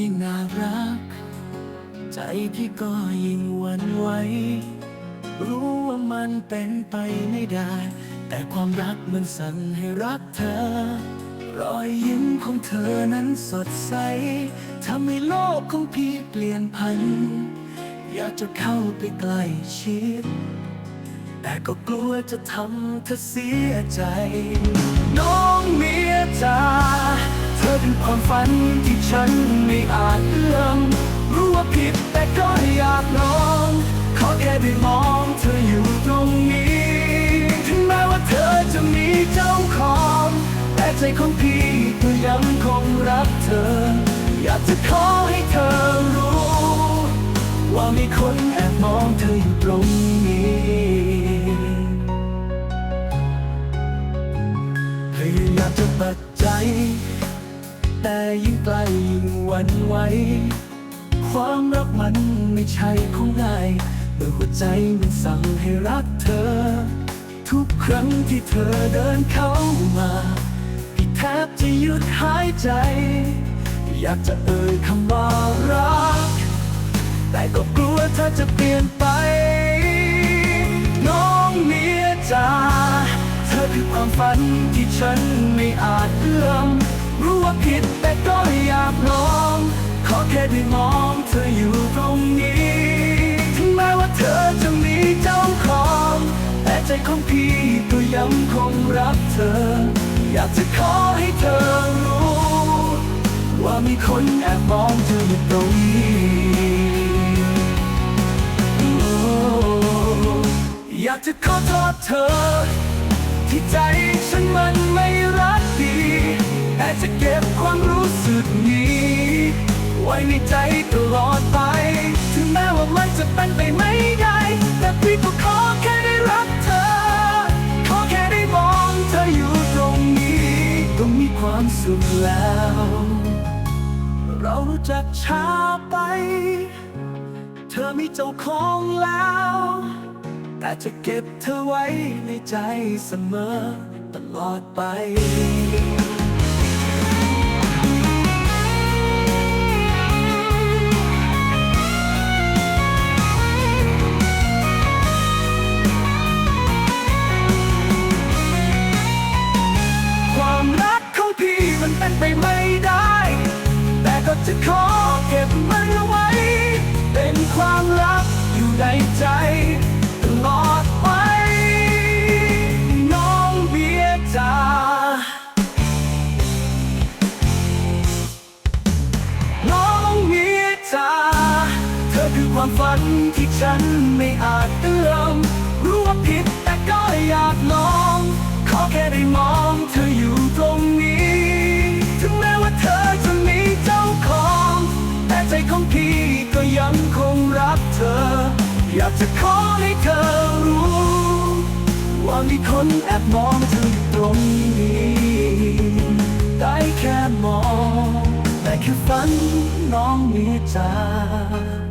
ยิ่งน่ารัก ใจพี่ก็ยิ่งหวั่นไหวรู้ว่ามันเป็นไปไม่ได้ แต่ความรักมันสั่งให้รักเธอ รอยยิ้มของเธอนั้นสดใสทำให้โลกของพี่เปลี่ยนพัน อยากจะเข้าไปใกล้ชิด แต่ก็กลัวจะทำเธอเสียใจ น้องเมียจ๋า อเป็นความฝันที่ฉันไม่อาจเอื้อมรู้ว่าผิดแต่ก็อยากลองขอแค่ได้มองเธออยู่ตรงนี้ ถึงแม้ว่าเธอจะมีเจ้าของ แต่ใจของพี่ก็ยังคงรักเธอ อยากจะขอให้เธอรู้ ว่ามีคนแอบมองเธออยู่ตรงนี้พยายามจะปัดใจ แต่ยิ่งไกลยิ่งหวั่นไหวความรักมันไม่ใช่ของง่ายเมื่อหัวใจมันสั่งให้รักเธอ ทุกครั้งที่เธอเดินเข้ามาพี่แทบจะหยุดหายใจ อยากจะเอ่ยคำว่ารัก แต่ก็กลัวเธอจะเปลี่ยนไป น้องเมียจ๋าเธอคือความฝันที่ฉันไม่อาจเอื้อม รู้ว่าผิดแต่ก็อยากลอง ขอแค่ได้มองเธออยู่ตรงนี้ถึงแม้ว่าเธอจะมีเจ้าของ แต่ใจของพี่ก็ยังคงรักเธอ อยากจะขอให้เธอรู้ ว่ามีคนแอบมองเธออยู่ตรงนี้อยากจะขอโทษเธอ ที่ใจฉันมัน ในใจตลอดไป ถึงแม้ว่ามันจะเป็นไปไม่ได้ แต่พี่ก็ขอแค่ได้รักเธอ ขอแค่ได้มองเธออยู่ตรงนี้ ก็มีความสุขแล้ว เรารู้จักช้าไป เธอมีเจ้าของแล้ว แต่จะเก็บเธอไว้ในใจเสมอตลอดไป จะขอเก็บมันเอาไว้ เป็นความลับอยู่ในใจตลอดไป น้องเบียร์จาน้องเมียจ๋าเธอคือความฝันที่ฉันไม่อาจเอื้อมรู้ว่าผิดแต่ก็อยากลอง ขอแค่ได้มองเธอากจะขอให้เธอรู้ ว่ามีคนแอบมองเธออยู่ตรงนี้ ได้แค่มอง แต่แค่ฝันน้องมีใจา